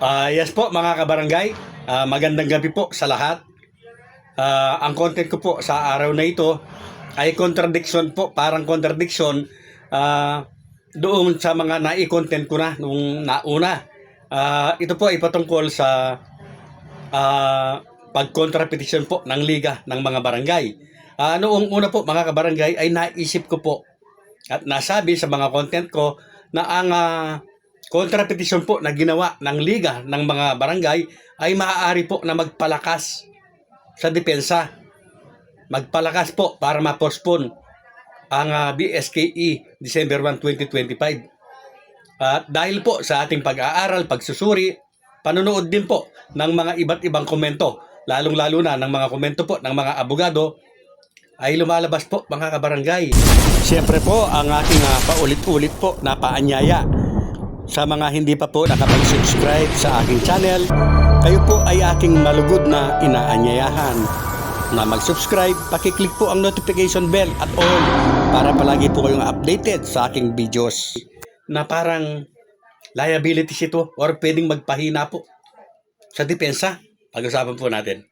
Ah, yes po mga kabarangay, Ah, magandang gabi po sa lahat. Ah, ang content ko po sa araw na ito ay contradiction po, parang contradiction ah, doon sa mga nai-content ko na nung nauna. Ah, ito po ay patungkol sa ah, pag-contrapetition po ng liga ng mga barangay. Ah, noong una po mga kabarangay ay naisip ko po at nasabi sa mga content ko na ang ah, kontrapetisyon po na ginawa ng liga ng mga barangay ay maaari po na magpalakas sa depensa. Magpalakas po para ma-postpone ang ah, BSKE December 1, 2025. At dahil po sa ating pag-aaral, pagsusuri, panonood din po ng mga iba't ibang komento, lalong-lalo na ng mga komento po ng mga abogado, ay lumalabas po mga kabarangay. Siyempre po ang aking ah, paulit-ulit po na paanyaya sa mga hindi pa po nakapag-subscribe sa aking channel, kayo po ay aking malugod na inaanyayahan na mag-subscribe, pakiclick po ang notification bell at all para palagi po kayong updated sa aking videos na parang liabilities ito or pwedeng magpahina po sa depensa. Pag-usapan po natin.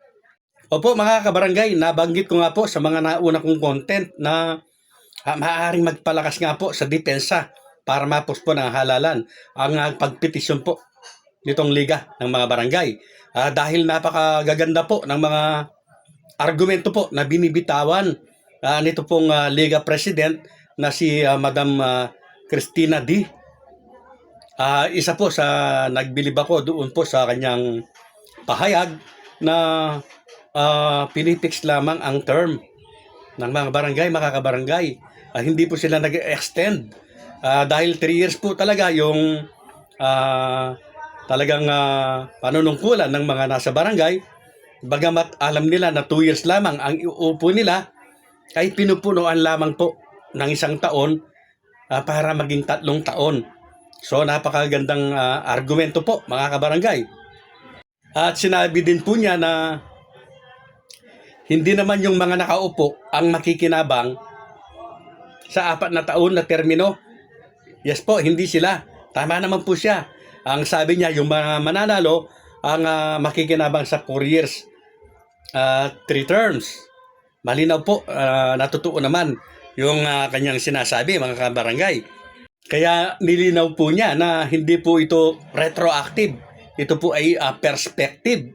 Opo mga kabarangay, nabanggit ko nga po sa mga nauna kong content na ah, maaaring magpalakas nga po sa depensa para mapospon ang halalan ang uh, pagpetisyon po nitong liga ng mga barangay. Ah, dahil napakagaganda po ng mga argumento po na binibitawan ah, nito pong ah, liga president na si ah, Madam ah, Christina D. Ah, isa po sa nagbilib ako doon po sa kanyang pahayag na ah, pinipix lamang ang term ng mga barangay, makakabarangay. Ah, hindi po sila nag-extend Ah, dahil 3 years po talaga yung ah, talagang uh, panunungkulan ng mga nasa barangay. Bagamat alam nila na 2 years lamang ang iuupo nila, ay pinupunuan lamang po ng isang taon ah, para maging tatlong taon. So napakagandang ah, argumento po mga kabarangay. At sinabi din po niya na hindi naman yung mga nakaupo ang makikinabang sa apat na taon na termino Yes po, hindi sila. Tama naman po siya. Ang sabi niya, yung mga mananalo, ang uh, makikinabang sa 4 years, 3 uh, terms. Malinaw po, uh, natutuo naman yung uh, kanyang sinasabi, mga kabarangay. Kaya nilinaw po niya na hindi po ito retroactive. Ito po ay uh, perspective.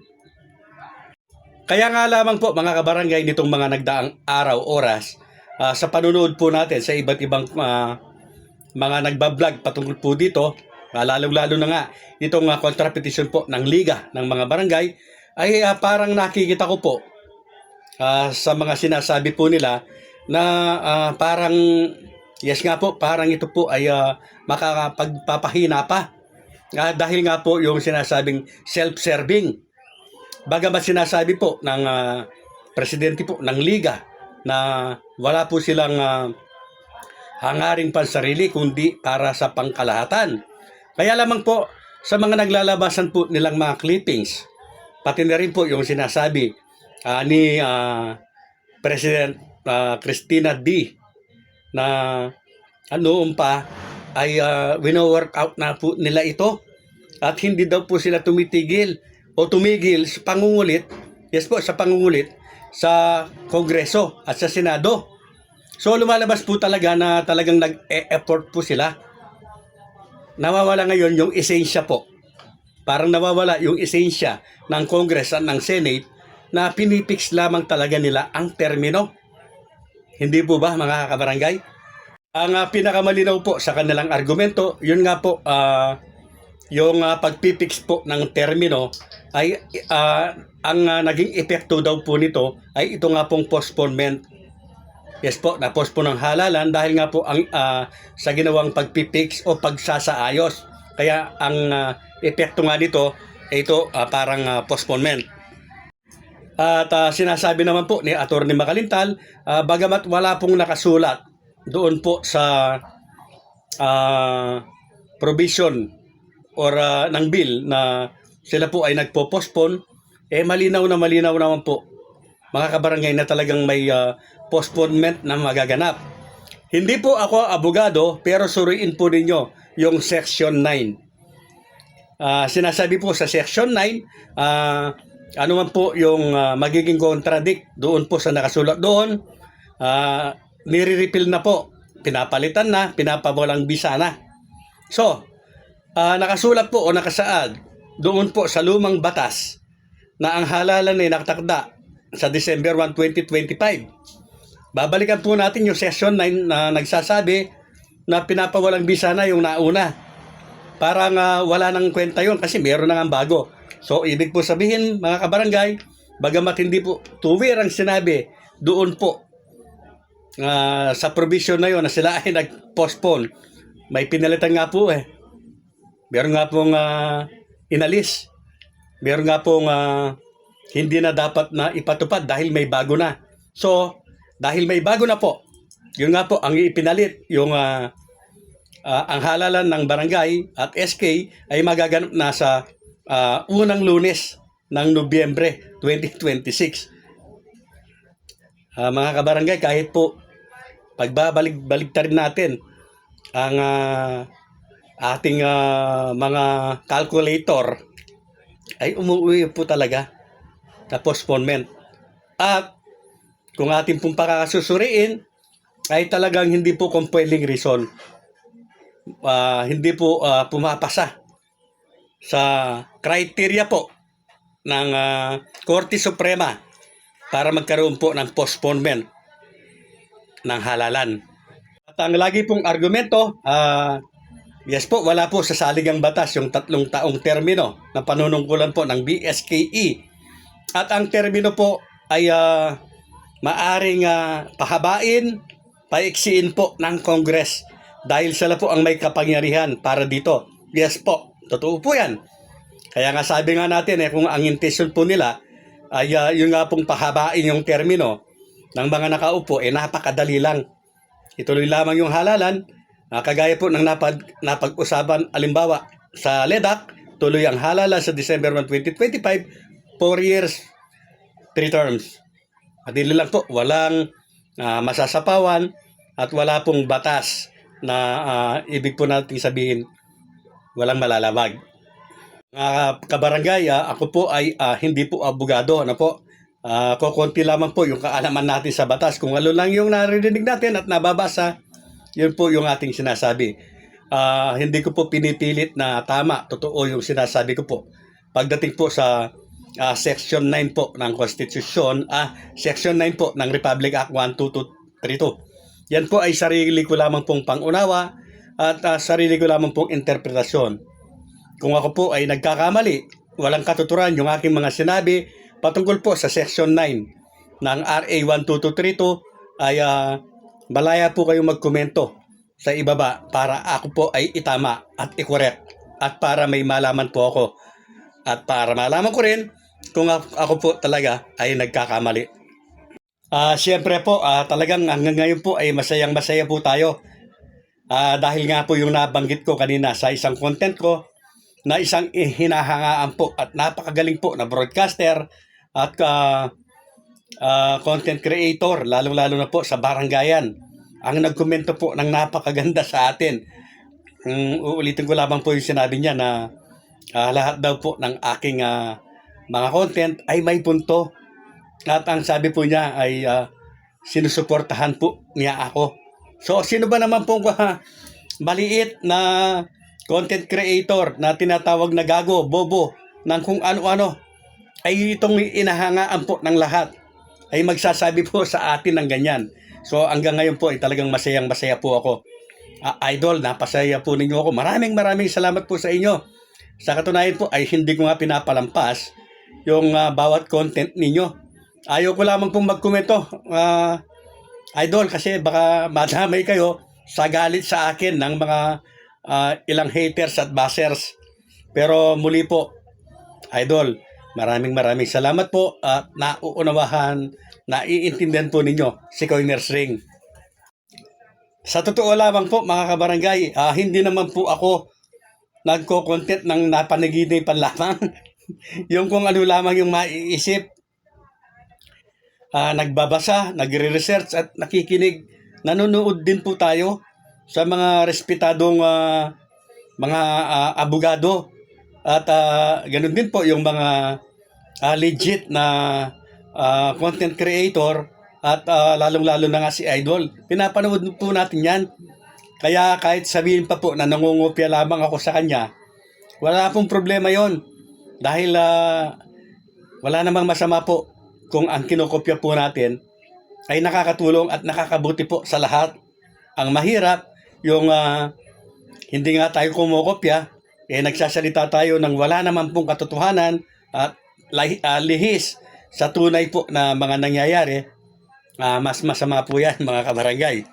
Kaya nga lamang po mga kabarangay nitong mga nagdaang araw, oras, uh, sa panunood po natin sa iba't ibang uh, mga nagbablog patungkol po dito, lalong-lalo na nga itong uh, contrapetition po ng liga ng mga barangay, ay uh, parang nakikita ko po uh, sa mga sinasabi po nila na uh, parang yes nga po, parang ito po ay uh, makakapagpapahina pa. Uh, dahil nga po yung sinasabing self-serving. Bagamat sinasabi po ng uh, presidente po ng liga na wala po silang uh, hangaring pansarili kundi para sa pangkalahatan. Kaya lamang po sa mga naglalabasan po nilang mga clippings, pati na rin po yung sinasabi uh, ni uh, President uh, Christina D na noon pa ay uh, wino-work out na po nila ito at hindi daw po sila tumitigil o tumigil sa pangungulit, yes po, sa pangungulit sa Kongreso at sa Senado So lumalabas po talaga na talagang nag-e-effort po sila. Nawawala ngayon yung esensya po. Parang nawawala yung esensya ng Congress at ng Senate na pinipix lamang talaga nila ang termino. Hindi po ba mga kabarangay? Ang uh, pinakamalinaw po sa kanilang argumento, yun nga po, uh, yung uh, pagpipix po ng termino ay uh, ang uh, naging epekto daw po nito ay ito nga pong postponement Yes po, napos po ng halalan dahil nga po ang uh, sa ginawang pagpipix o pagsasaayos. Kaya ang uh, epekto nga nito ito uh, parang uh, postponement. At uh, sinasabi naman po ni Atty. Makalintal, uh, bagamat wala pong nakasulat doon po sa uh, provision or uh, ng bill na sila po ay nagpo-postpone, eh malinaw na malinaw naman po mga kabarangay na talagang may uh, postponement na magaganap. Hindi po ako abogado pero suriin po ninyo yung Section 9. ah, sinasabi po sa section 9, ah, ano man po yung ah, magiging contradict doon po sa nakasulat doon, ah, nire-repeal na po, pinapalitan na, pinapawalang bisa na. So, ah, nakasulat po o nakasaad doon po sa lumang batas na ang halalan ay nakatakda sa December 1, 2025. Babalikan po natin yung session 9 na nagsasabi na pinapawalang bisa na yung nauna. Parang ah, wala nang kwenta yun kasi meron na nga bago. So, ibig po sabihin, mga kabarangay, bagamat hindi po tuwir ang sinabi, doon po ah, sa provision na yon na sila ay nag-postpone. May pinalitan nga po eh. Meron nga pong ah, inalis. Meron nga pong ah, hindi na dapat na ipatupad dahil may bago na. So, dahil may bago na po, yun nga po, ang ipinalit, yung ah, ah, ang halalan ng barangay at SK ay magaganap na sa ah, unang lunes ng Nobyembre 2026. Ah, mga kabarangay, kahit po pagbabalik-balik rin natin ang ah, ating ah, mga calculator ay umuwi po talaga na postponement. At kung ating pong pakakasusuriin, ay talagang hindi po compelling reason. Ah, hindi po ah, pumapasa sa criteria po ng ah, Korte Suprema para magkaroon po ng postponement ng halalan. At ang lagi pong argumento, ah, yes po, wala po sa saligang batas yung tatlong taong termino na panunungkulan po ng BSKE. At ang termino po ay ah, maaring ah, pahabain, paiksiin po ng Congress dahil sila po ang may kapangyarihan para dito. Yes po, totoo po yan. Kaya nga sabi nga natin eh, kung ang intention po nila ay ah, yun nga pong pahabain yung termino ng mga nakaupo, eh napakadali lang. Ituloy lamang yung halalan, ah, kagaya po ng napag, napag-usapan, alimbawa, sa LEDAC, tuloy ang halalan sa December 1, 2025, 4 years, 3 terms. At yun lang po, walang ah, masasapawan at wala pong batas na ah, ibig po natin sabihin walang malalabag. Mga kabarangay, ah, ako po ay ah, hindi po abogado. Ano po? Ah, kukunti lamang po yung kaalaman natin sa batas. Kung ano lang yung naririnig natin at nababasa, yun po yung ating sinasabi. Ah, hindi ko po pinipilit na tama, totoo yung sinasabi ko po. Pagdating po sa ah, Section 9 po ng Constitution, ah, Section 9 po ng Republic Act 12232. Yan po ay sarili ko lamang pong pangunawa at ah, sarili ko lamang pong interpretasyon. Kung ako po ay nagkakamali, walang katuturan yung aking mga sinabi patungkol po sa Section 9 ng RA 12232 ay ah, malaya po kayong magkomento sa ibaba para ako po ay itama at i-correct at para may malaman po ako at para malaman ko rin kung ako, po talaga ay nagkakamali. Ah, siyempre po, ah, talagang hanggang ngayon po ay masayang masaya po tayo. Ah, dahil nga po yung nabanggit ko kanina sa isang content ko na isang hinahangaan po at napakagaling po na broadcaster at ah, ah, content creator, lalong-lalo na po sa barangayan. Ang nagkomento po ng napakaganda sa atin. Mm, uulitin ko lamang po yung sinabi niya na ah, lahat daw po ng aking ah, mga content ay may punto. At ang sabi po niya ay ah, sinusuportahan po niya ako. So, sino ba naman po ah, maliit na content creator na tinatawag na gago, bobo, ng kung ano-ano, ay itong inahangaan po ng lahat ay magsasabi po sa atin ng ganyan. So hanggang ngayon po ay talagang masayang masaya po ako. Ah, idol, napasaya po ninyo ako. Maraming maraming salamat po sa inyo. Sa katunayan po ay hindi ko nga pinapalampas yung ah, bawat content ninyo. Ayaw ko lamang pong magkomento, ah, idol, kasi baka madamay kayo sa galit sa akin ng mga ah, ilang haters at bashers. Pero muli po, idol, maraming maraming salamat po at nauunawahan, naiintindihan po ninyo si Coiners Ring. Sa totoo lamang po mga kabarangay, ah, hindi naman po ako nagko-content ng napanaginipan lamang. yung kung ano lamang yung maiisip. Ah, nagbabasa, nagre-research at nakikinig. Nanonood din po tayo sa mga respetadong ah, mga ah, abogado At ah, ganun din po yung mga ah, legit na ah, content creator at ah, lalong-lalo na nga si Idol. Pinapanood po natin yan. Kaya kahit sabihin pa po na nangungupya lamang ako sa kanya, wala pong problema yon Dahil ah, wala namang masama po kung ang kinokopya po natin ay nakakatulong at nakakabuti po sa lahat. Ang mahirap, yung ah, hindi nga tayo kumokopya, eh nagsasalita tayo ng wala naman pong katotohanan at ah, lihis sa tunay po na mga nangyayari, ah, mas masama po yan mga kabarangay.